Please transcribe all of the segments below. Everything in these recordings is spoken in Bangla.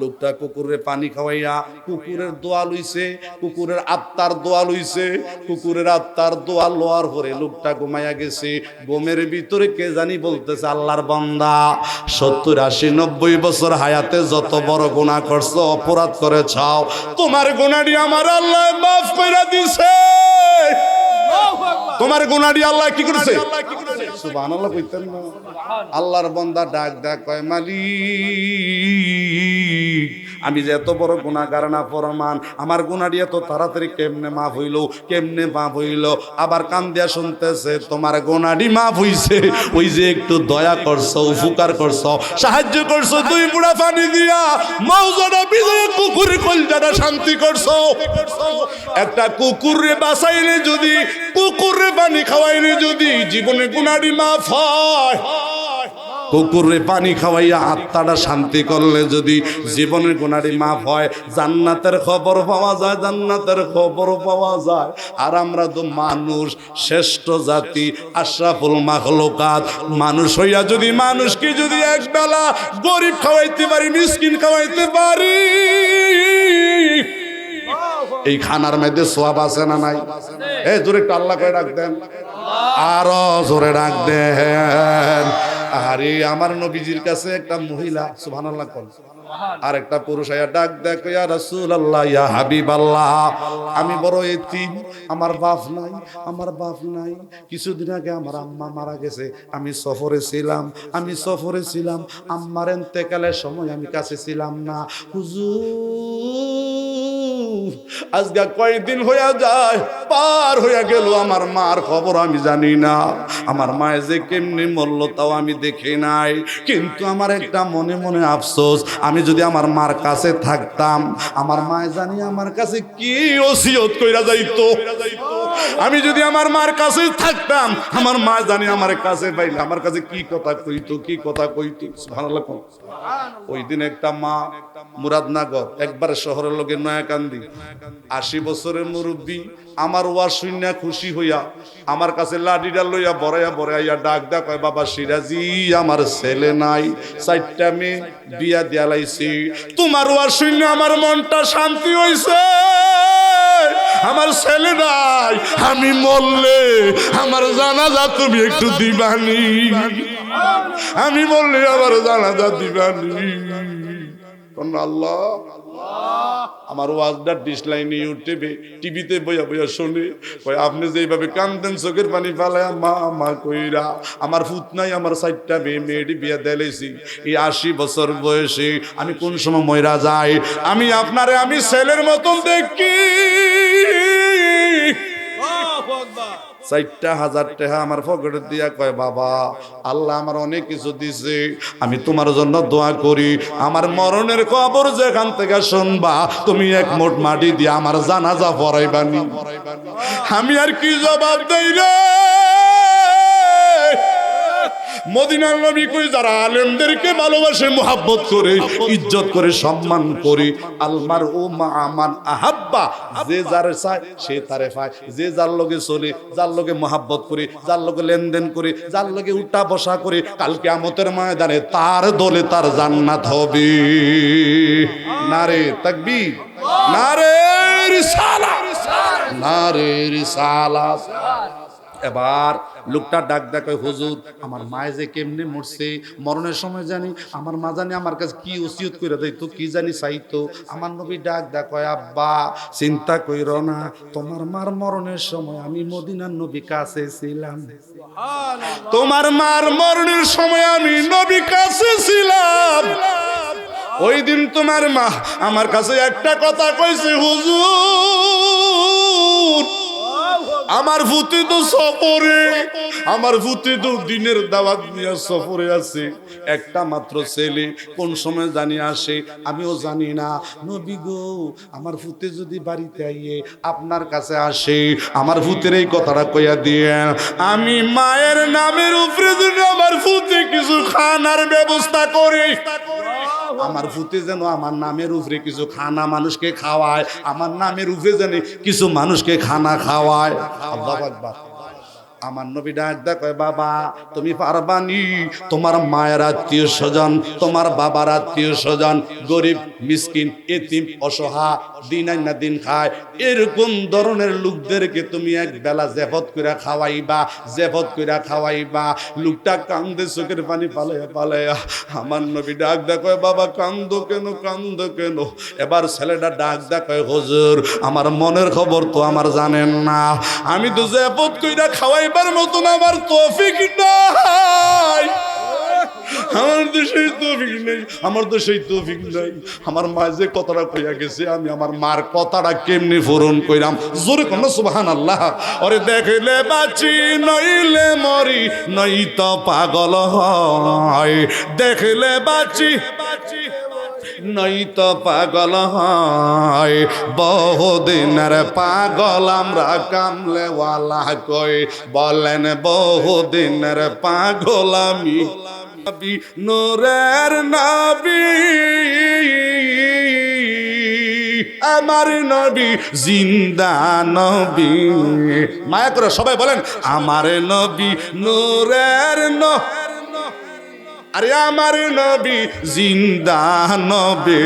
লোকটা কুকুরের পানি খাওয়াইয়া কুকুরের দোয়া লইছে, কুকুরের আত্মার দোয়া লইছে, কুকুরের আত্মার দোয়া লোয়ার পরে লোকটা ঘুমাইয়া গেছে। গোমের ভিতরে কে জানি বলতেছে, আল্লাহর বান্দা, সত্তর আশি নব্বই বছর হায়াতে যত বড় গুণা করছ, অপরাধ করে ছাও তোমার গুণাটি আমার আল্লাহ মাফ করে দিছে। তোমার গুণাটি আল্লাহ কি করেছে? সুবহানাল্লাহ কইতেন না আল্লাহর বন্দা ডাক ডাক কয় মালিক আমি যে এত বড় গুণাগার না ফরমান, আমার গুণাটি এত তাড়াতাড়ি কেমনে মাফ হইল, কেমনে মাফ হইল? আবার কান দিয়া শুনতেছে, তোমার গুণাটি মাফ হইছে। ওই যে একটু দয়া করছ, উপকার করছ, সাহায্য করছ, দুই বুড়া পানি দিয়া, মৌজাটা বিজয় কুকুর কলজাটা শান্তি করছ। একটা কুকুরে বাঁচাইলে যদি কুকুরে পানি খাওয়াইলে যদি জীবনে গুণাটি মাফ হয়। কুকুরে পানি খাওয়াইয়া আত্মাটা শান্তি করলে যদি জীবনের গুণারি মাফ হয়, জান্নাতের খবর পাওয়া যায়, জান্নাতের খবর পাওয়া যায়। আর আমরা তো মানুষ, শ্রেষ্ঠ জাতি, আশরাফুল মাখলুকাত। মানুষ হইয়া যদি মানুষকে যদি একবেলা গরিব খাওয়াইতে পারি, মিসকিন খাওয়াইতে পারি। এই খানার মধ্যে সোয়াব আছে না নাই? এ, জোরে একটু আল্লাহ করে ডাক দেন। আরও জোরে ডাক দেন। আরে আমার নবীজির কাছে একটা মহিলা, সুবহানাল্লাহ কোন। আর একটা পুরুষ আয়া, ডাক দেখ ইয়া রাসূলুল্লাহ, ইয়া হাবিবাল্লাহ। আমি বড় এতিম, আমার বাপ নাই, আমার বাপ নাই। কিছুদিন আগে আমার আম্মা মারা গেছে, আমি সফরে ছিলাম, আমি সফরে ছিলাম। আম্মার এন্তেকালের সময় আমি কাছে ছিলাম না। হুজুর আজকে কয়েকদিন হইয়া যায়, পার হইয়া গেল আমার মার খবর, আমি জানি না। আমার মায়ে যে কেমনি মরল তাও আমি দেখি নাই। কিন্তু আমার একটা মনে মনে আফসোস, আমি যদি আমার মার কাছে থাকতাম, আমার মায়ে জানি আমার কাছে কি ওসিয়ত কইরা যাইতো। আমি যদি আমার মার কাছে থাকতাম, আমার মা জানি আমার কাছে পাইলে, আমার কাছে কি কথা কইতো, কি কথা কইতো ভালো লাগতো ওই দিন একটা মা মুরাদনগর, একবার শহরের লোকের নয়াকান্দি। আশি বছরের মুরব্বী, আমার ওয়া শূন্য খুশি হইয়া, আমার কাছে লাঠিটা লইয়া বড়াইয়া বড়াইয়া ডাক ডাক কয়, বাবা সিরাজি, আমার ছেলে নাই, চারটা মেয়ে বিয়া দিয়া লাইছি। তোমার ওয়া শূন্য আমার মনটা শান্তি হইছে। আমার ছেলে নাই, আমি মরলে আমার জানাজা তুমি একটু দিবানি। আমি বললে আমার জানাজা দিবানি। আল্লাহ। আমার ওয়াজটা ডিসলাইন ইউটিউবে টিভিতে বইয়া বইয়া শুনে। কয়, আপনি যেভাবে কান্দেন, চোখের পানি ফালায় মা মা কইরা, আমার ফুত নাই, আমার সাইডটা মেয়ে মেয়েটি বিয়া দেলেছি এই আশি বছর বয়সে আমি কোন সময় ময়রা যাই? আমি আপনারে, আমি ছেলের মতন দেখি। চারটা হাজার টাকা আমার পকেটে দিয়া কয়, বাবা, আল্লাহ আমার অনেক কিছু দিছে, আমি তোমার জন্য দোয়া করি। আমার মরণের খবর যেখান থেকে শুনবা, তুমি এক মোট মাটি দিয়ে আমার জানাজা পড়াইবানি আমি আর কি জবাব দেই রে? মদিনার নবী কই যারা আলেমদেরকে ভালোবাসে মোহাব্বত করে ইজ্জত করে সম্মান করে আলমার ও মা আমান আহাব্বা যে যারে চায় সে তারে পায়। যে যার লগে চলে যার লগে মোহাব্বত করে যার লগে লেনদেন করে যার লগে উঠা বসা করে কালকে আমতের ময়দানে তার দলে তার জান্নাত হবে। নারে তাকবি নারে রিসালা নারে রিসালা এবার লোকটা ডাক ডাকে হুজুর আমার মায়ে যে কেমনে মরছে মরণের সময় জানি আমার মা জানি আমার কাছে কি ওসিয়ত করে দিত কি জানি চাইতো। আমার নবী ডাক ডাক কয় আব্বা চিন্তা কইর না তোমার মার মরণের সময় আমি মদিনার নবী কাছে ছিলাম। তোমার মার মরণের সময় আমি নবী কাছে ছিলাম। ওই দিন তোমার মা আমার কাছে একটা কথা কইছে হুজুর আমার ভূতে তো সফরে। আমার ভূতে তো দিনের দাওয়াত নিয়ে সফরে আছে। একটা মাত্র ছেলে, কোন সময় জানি আসে, আমিও জানি না। নবী গো, আমার ভূতে যদি বাড়িতে আইয়ে আপনার কাছে আসে, আমার ভূতের এই কথাটা কইয়া দিয়ে আমি মায়ের নামের উপরে যদি আমার ভূতে কিছু খানার ব্যবস্থা করি আমার ভূতে যেন আমার নামের উপরে কিছু খানা মানুষকে খাওয়ায় আমার নামের উপরে যেন কিছু মানুষকে খানা খাওয়ায়। আল্লাহ আকবার। আমার নবী ডাক দেখ বাবা, তুমি পারবানি? তোমার মায়ের আত্মীয় স্বজন, তোমার বাবার আত্মীয় স্বজন, গরিব, মিসকিন, এতিম অসহা দিন না দিন খায়। এরকম ধরনের লোকদেরকে তুমি এক বেলা জেফত করে খাওয়াইবা, জেফত করে খাওয়াইবা। লোকটা কান্দে, চোখের পানি পালাইয়া পালাইয়া আমার নবী ডাক দেখো বাবা, কান্দ কেন কান্দ কেন? এবার ছেলেটা ডাক দেখো হজুর, আমার মনের খবর তো আমার জানেন না। আমি তো জেফত কইরা খাওয়াইবার মতন আমার তৌফিক নাই। আমার তো সেই তৌফিক নেই, আমার তো সেই তৌফিক নাই। আমার মা যে কথাটা কইয়া গেছে, আমি আমার মার কথাটা কেমনি পূরণ কইরাম? জোরে কোন সুবহান আল্লাহ ওরে দেখলে বাঁচি, নইলে মরি নই তো পাগল হয়। দেখলে বাঁচি নই তো পাগল হয়। বহুদিনের পাগল আমরা কামলেওয়ালা কই। বলেন বহুদিনের পাগল আমি। নবী, নূরের নবী। আমার নবী জিন্দা নবী। মায়া করে সবাই বলেন, আমার নবী নূরের ন আরে আমার নবী জিন্দা নবে।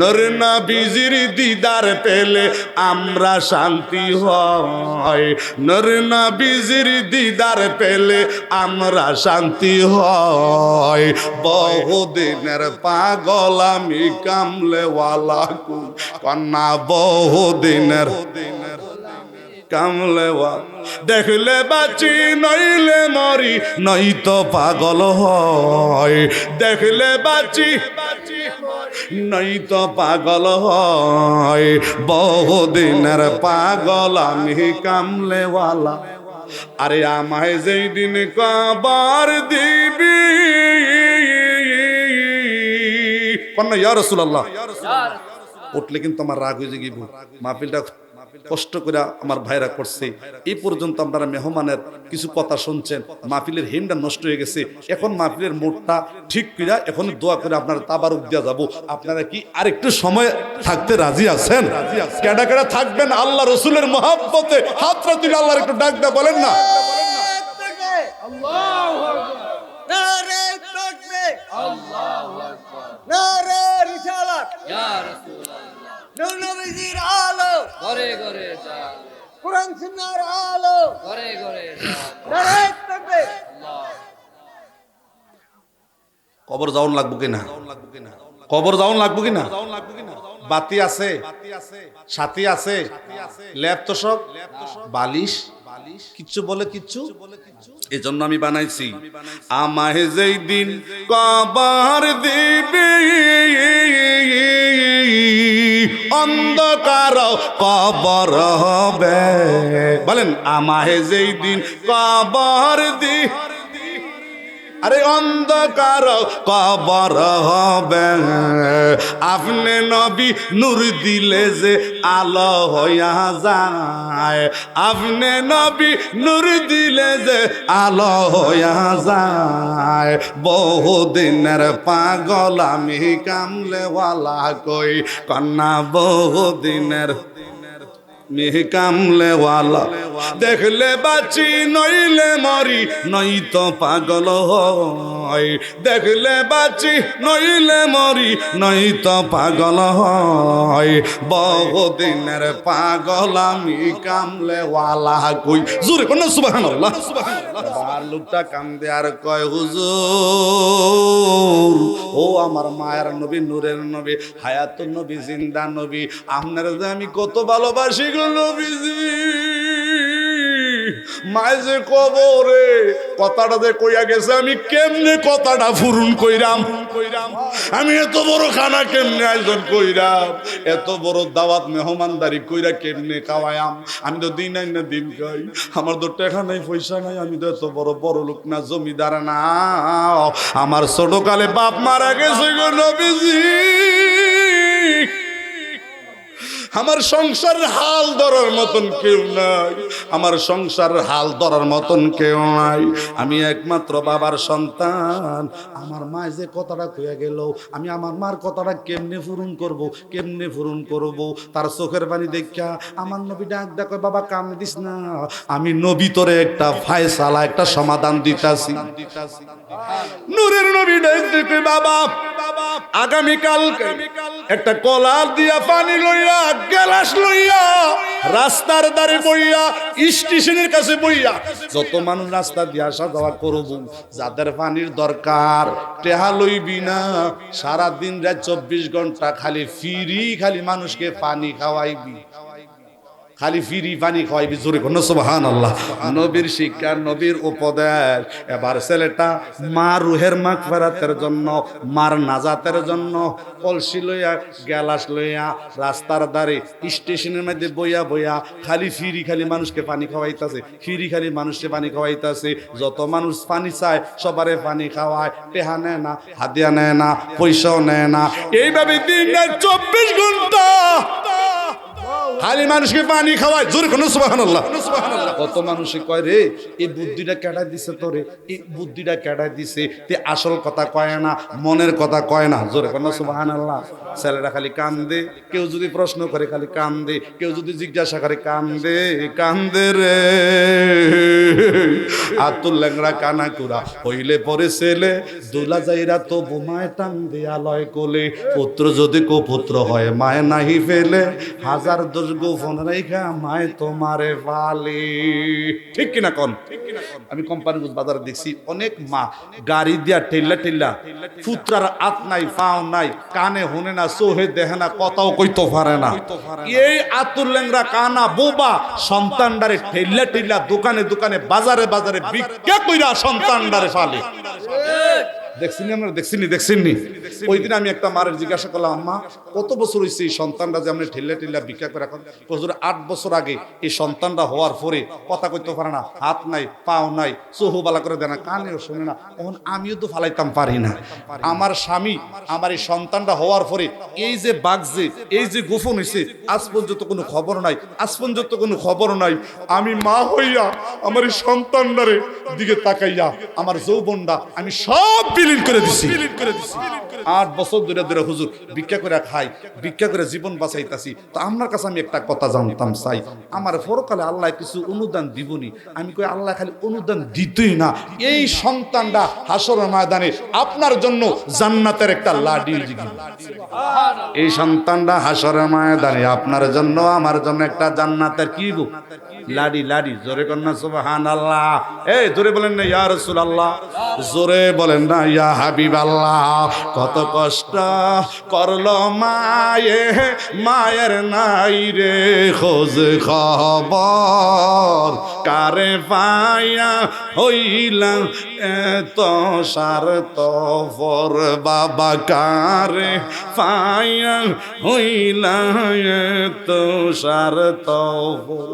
নর নবীজির দিদার পেলে আমরা শান্তি হয়। নর নবীজির দিদার পেলে আমরা শান্তি হয়। বহুদিনের পাগল আমি কামলেওয়ালা কন্যা, বহুদিনের কামলেওয়া দেখলে বাঁচি নইলে মরি নই তো পাগল হয়। দেখলে বাঁচি নই তো পাগল হয়। বহুদিনের পাগল আমি কামলেওয়ালা আরে আমায় যেই দিন কবার দিবি। কন্যা ইয়া রসুল্লাহ উঠলে কিন্তু আমার রাগ হয়ে গিয়ে মাহফিলটা কষ্ট করে আমার ভাইরা করছে। এই পর্যন্ত আপনারা মেহমানের কিছু কথা শুনছেন। মাহফিলের হেমটা নষ্ট হয়ে গেছে। এখন মাহফিলের মোড়টা ঠিক করে এখন দোয়া করে আপনারা তাবারুক দেওয়া যাব। আপনারা কি আরেকটু সময় থাকতে রাজি আছেন? কেডা কেডা থাকবেন আল্লাহ রসুলের মহাব্বতে? হাতটা তুলে আল্লাহর একটু ডাক দেয়া বলেন না। নারে নবীজির আলো। ঘরে ঘরে যান কোরআন সুন্নাহর আলো। ঘরে ঘরে যান তাকবীর কবর যাওন লাগবো কিনা? কবর যাওন লাগবো কিনা? বাতি আছে সাথী আছে ল্যাব তো সব বালিশ কিচ্ছু বলে কিচ্ছু? এই জন্য আমি বানাইছি। আমায় যেই দিন কবর দিবি। অন্ধকার কবর হবে। বলেন আমাহে যেই দিন কবর দি আরে অন্ধকার কবর হবে। আপনি নবী নূর দিলে যে আলো হইয়া যায়। আপনি নবী নূর দিলে যে আলো হইয়া যায়। বহুদিনের পাগল আমি কামলেওয়ালা কই, কন্যা বহুদিনের মেহ কামলেওয়ালা। দেখলে বাঁচি, নইলে মরি নই তো পাগল হয়। দেখলে বাঁচি, নইলে মরি নই তো পাগল হয়। বহুদিনের পাগল আমি কামলেওয়ালা কই। জোরে কোন সুবহানাল্লাহ। আর লোকটা কান্দে আর কয়, হুজুর, ও আমার মায়ের নবী, নূরের নবী, হায়াতুন নবী, জিন্দা নবী, আপনার যে আমি কত ভালোবাসি গো। নবীজি যে কবরে, কথাটা যে কইয়া গেছে, আমি কেমনে কথাটা ফুরুন কইরাম? আমি এত বড় খানা কেমনে আয়োজন কইরাম? এত বড় দাওয়াত মেহমানদারি কইরা কেমনে খাওয়ায়াম? আমি তো দিন আই না দিন খাই। আমার তো টাকা নাই, পয়সা নাই, আমি তো এত বড় বড় লোক না, জমিদার না। আমার ছোটকালে বাপ মারা গেছে গো নবীজি। আমার সংসারের হাল ধরার মতন কেউ নাই। আমার সংসারের হাল ধরার মতন কেউ নাই। আমি একমাত্র বাবার সন্তান। আমার মা যে কথাটা কইয়া গেল, আমি আমার মার কথাটা কেমনে পূরণ করব, কেমনে পূরণ করব? তার চোখের পানি দেখা আমার নবী ডাক দেখো বাবা কাম দিস না। আমি নবী তোরে একটা ফায়সালা, একটা সমাধান দিতাছি। নূরের নবী ডাক দেখে বাবা আগামীকাল একটা কলার দিয়া পানি লইয়া, গ্যালাস লইয়া, রাস্তার দ্বারে বইয়া, স্টেশনের কাছে বইয়া, যত মানুষ রাস্তা দিয়ে আসা যাওয়া করব যাদের পানির দরকার, টেহা লইবি না। সারাদিন রাত চব্বিশ ঘণ্টা খালি ফিরি, খালি মানুষকে পানি খাওয়াইবি। খালি ফিরি পানি খাওয়াইবি জোরে কোনো সুবহান আল্লাহ নবীর শিক্ষা, নবীর উপদেশ। এবার ছেলেটা মা রুহের মাগ ফেরাতের জন্য, মার নাজাতের জন্য কলসি লইয়া, গ্যালাস লইয়া, রাস্তার ধারে স্টেশনের মধ্যে বইয়া বইয়া খালি ফিরি খালি মানুষকে পানি খাওয়াইতাছে, ফিরি খালি মানুষকে পানি খাওয়াইতাছে। যত মানুষ পানি চায়, সবারে পানি খাওয়ায়, টেহা নেয় না, হাতিয়া নেয় না, পয়সাও নেয় না। এইভাবে দিন চব্বিশ ঘণ্টা খালি মানুষকে পানি খাওয়ায়, জোরে কোনো, সুবহানাল্লাহ। কত মানুষে কয় রে, এই বুদ্ধিটা কেটে দিছে তোরে? এই বুদ্ধিটা কেটে দিছে? তে আসল কথা কয় না, মনের কথা কয় না, জোরে কোনো, সুবহানাল্লাহ। ছেলেরা খালি কান্দে, কেউ যদি প্রশ্ন করে খালি কান্দে, কেউ যদি জিজ্ঞাসা করে কান্দে কান্দে রে। আতুল ল্যাংড়া কানা কুড়া হইলে পরে ছেলে, দুলা যাইরা তো বোমায় টান দেয়া লয় কোলে, পুত্র যদি কো পুত্র হয়, মায় নাহি ফেলে, হাজার দোষ তোমারে পালে ঠিক কিনা কন? আমি কোম্পানিগঞ্জ বাজারে দেখছি অনেক মা গাড়ি দিয়া ঠেল্লা ঠেল্লা পুত্রার আত নাই, পাও নাই, কানে শুনে না চোহে দেখে না, কথাও কইতে পারে না। এই আতুর ল্যাংরা কানা, বোবা সন্তানডারে ঠেল্লা ঠেল্লা দোকানে দোকানে, বাজারে বাজারে ভিক্ষা কইরা সন্তানডারে ফালে দেখছিনি আমরা? দেখছিনি দেখছিনি। ওই দিন আমি একটা মারের জিজ্ঞাসা করলাম, আম্মা, কত বছর হয়েছে এই সন্তানটা যে আমরা ঠেল্লা ঠেল্লা ভিক্ষা করে এখন? হুজুর, আট বছর আগে এই সন্তানটা হওয়ার পরে কথা কইতে পারে না, হাত নাই, পাও নাই, চোহু বালা করে দেয় না কানেও শোনে না। তখন আমিও তো ফালাইতাম পারি না। আমার স্বামী, আমার এই সন্তানটা হওয়ার পরে এই যে বাগছে এই যে গোপন হয়েছে আজ পর্যন্ত কোনো খবর নাই, আজ পর্যন্ত কোনো খবর নাই। আমি মা হইয়া আমার এই সন্তানটারে দিকে তাকাইয়া, আমার যৌবনটা আমি সব বিলীন করে দিছি। আট বছর ধরে ধরে হুজুর ভিক্ষা করে খাই, ভিক্ষা করে জীবন বাঁচাইতাছি। তো আপনার কাছে আমি একটা কথা জানতাম চাই। আমার পরকালে আল্লাহ কিছু অনুদান দিবনি। আমি কই, আল্লাহ খালি অনুদান দিতই না। এই সন্তানটা হাসর ময়দানে আপনার জন্য জান্নাতের একটা লাডি এই সন্তানটা হাসর ময়দানে আপনার জন্য, আমার জন্য একটা জান্নাতের কি গো? লাডি লাডি জোরে কন্যা সুবহান আল্লাহ এই, জোরে বলেন না, ইয়া রাসূল আল্লাহ জোরে বলেন না, ইয়া হাবিব আল্লাহ কত কষ্ট করল মায়ে, মায়ের নাই রে খোঁজ খবর। কারে পাইয়া হইলা এত সার তফর বাবা, কারে পাইয়া হইলা এত সার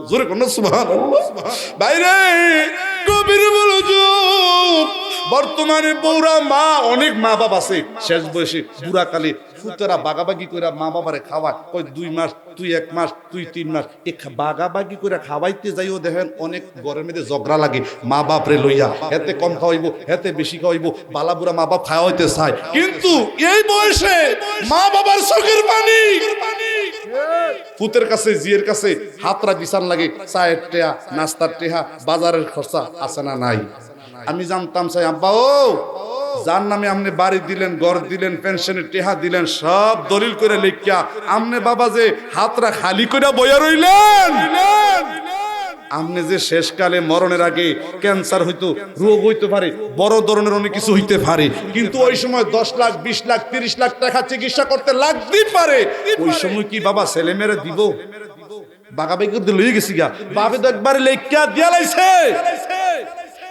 জোরে কোন সুবহান বাইরে কবির বলো বর্তমানে বৌরা মা, অনেক মা বাপ আছে। শেষ বয়সে বুড়া কালে ফুতেরা বাগাবাগি করে মা বাবারে খাওয়ায়। কই দুই মাস, তুই এক মাস, তুই তিন মাস। এ বাগাবাগি করে খাওয়াইতে যাইও দেখেন, অনেক গরমের মধ্যে ঝগড়া লাগে। মা বাপরে লইয়া, হেতে কম খাওয়াইব, হেতে বেশি খাওয়াইব, বালা বুড়া মা বাপ খাওয়াইতে চায়। কিন্তু এই বয়সে মা বাবার চোখের পানি। পুতের কাছে, জিয়ের কাছে হাতরা বিছান লাগে। চায়ের টেহা নাস্তার টেহা, বাজারের খরচা আছে না নাই? আমি জানতাম চাই আব্বা, ও, যার নামে আপনি বাড়ি দিলেন, ঘর দিলেন, পেনশনের টেহা দিলেন, সব দলিল করে লিখিয়া আমনে বাবা যে হাতরা খালি করে বইয়া রইলেন। আপনি যে শেষকালে মরণের আগে ক্যান্সার হইতো, রোগ হইতে পারে, বড় ধরনের অনেক কিছু হইতে পারে, কিন্তু ওই সময় দশ লাখ, বিশ লাখ, তিরিশ লাখ টাকা চিকিৎসা করতে লাগতেই পারে। ওই সময় কি বাবা ছেলে মেরে দিব? বাগাবাগি করতে লইয়ে গেছি গা। বাবে তো একবারে লেখা দিয়া লাইছে।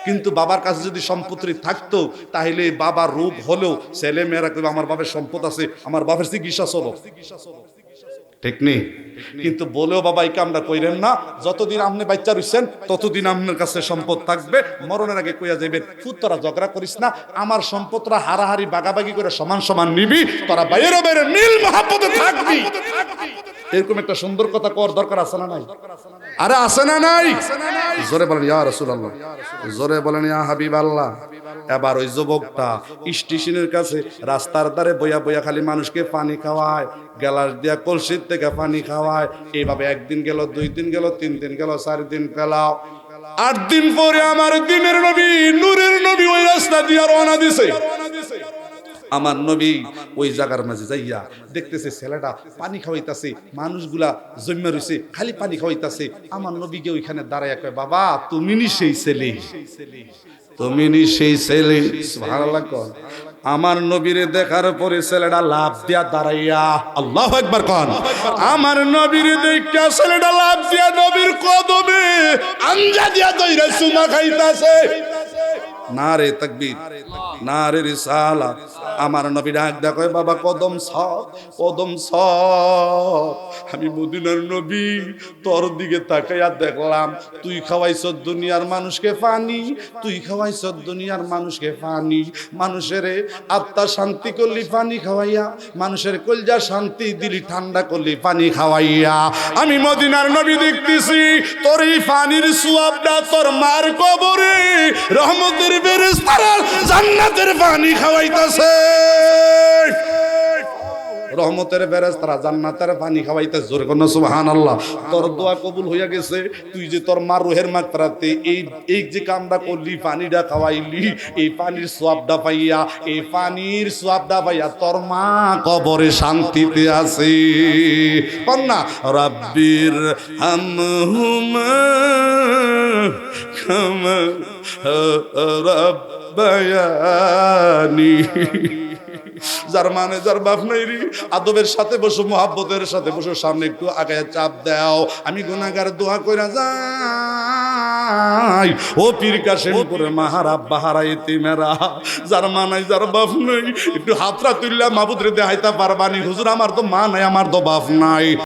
কিন্তু বাবার কাছে যদি সম্পত্তি থাকতো, তাহলে বাবার রোগ হলেও ছেলে মেয়েরা আমার বাবার সম্পদ আছে, আমার বাবার চিকিৎসা চলো ঠিক নেই কিন্তু বলেও বাবা, এই কামটা কইরেন না। যতদিন আপনি বাচ্চা রইছেন, ততদিন আপনার কাছে সম্পদ থাকবে। মরণের আগে কইয়া যাবেন ফুট তোরা ঝগড়া করিস না। আমার সম্পদরা হারাহারি, বাগাবাগি করে সমান সমান নিবি। তোরা বাইরে বাইরে নীল মহাপদে থাকবি। এরকম একটা সুন্দর কথা কর দরকার আছে না নাই? আরে আছে না নাই? জোরে বলেন ইয়া রাসূলুল্লাহ। জোরে বলেন ইয়া হাবিবাল্লাহ। এবার ওই যুবকটা স্টেশনের কাছে রাস্তার ধারে বইয়া বইয়া খালি মানুষকে পানি খাওয়ায় গ্লাস দিয়া কলসির থেকে পানি খাওয়ায় এইভাবে একদিন গেল দুই দিন গেল তিন দিন গেল চার দিন পেলাও। আট দিন পরে আমার দিনের নবী নূরের নবী ওই রাস্তা দিয়া রওনা দিছে। আমার নবী ওই জায়গার মাঝে যাইয়া দেখতেছে ছেলেটা পানি খাওয়াইতাছে, মানুষগুলা জন্মে রইছে, খালি পানি খাওয়াইতাছে। আমার নবীকে ওইখানে দাঁড়াইয়া কয়, বাবা, তুমি নি সেই ছেলে। তুমি নি সেই ছেলে। আমার নবীরে দেখার পরে ছেলেটা লাভ দিয়া দাঁড়াইয়া, আল্লাহ একবার কন। আমার নবীরে দেখা ছেলেটা লাভ দিয়া নবীর কদমে আঞ্জা দিয়া দইরা সুমা খাইতাছে। না রে তাকবীর না রে রিসালা। আমার নবী ডাক দেখো বাবা, কদম সব কদম সব আমি মদিনার নবী, তোর দিকে তাকাইয়া দেখলাম, তুই খাওয়াইছ দুনিয়ার মানুষকে পানি, তুই খাওয়াইছ দুনিয়ার মানুষকে পানি। মানুষের আত্মা শান্তি করলি পানি খাওয়াইয়া, মানুষের কলজা শান্তি দিলি, ঠান্ডা করলি পানি খাওয়াইয়া। আমি মদিনার নবী দেখতেছি, তোর এই পানির সুয়াবটা তোর মার কবরে, রহমতের জান্নাতের পানি খাওয়াইতাছে। রহমতের বেরেস্তারা জান্নাতের পানি খাওয়াইতে জোরে কোন সুবহান আল্লাহ তোর দোয়া কবুল হইয়া গেছে। তুই যে তোর মার রোহের মাত্রাতে এই এই যে কামটা করলি, পানিটা খাওয়াইলি, এই পানির সোয়াবটা পাইয়া, এই পানির সোয়াবটা পাইয়া তোর মা কবরে শান্তিতে আছে। কন্যা রাব্বির হামহুমা খামা রাব্বায়ানি। যার মানে যার বাপ নাই রে, আদবের সাথে বসো, মোহাব্বতের সাথে বসো, সামনে একটু আগায় চাপ দাও। আমি গুনাগার দোয়া কইরা যাই। ও পীর কাশেম করে মাহারা, বাহারা, এতিমেরা, যার মা নাই, যার বাপ নাই। একটু হাতরা তুললা মাবুদরে দেখাইতে পারবানি। হুজুর, আমার তো মা নাই, আমার তো বাপ নাই।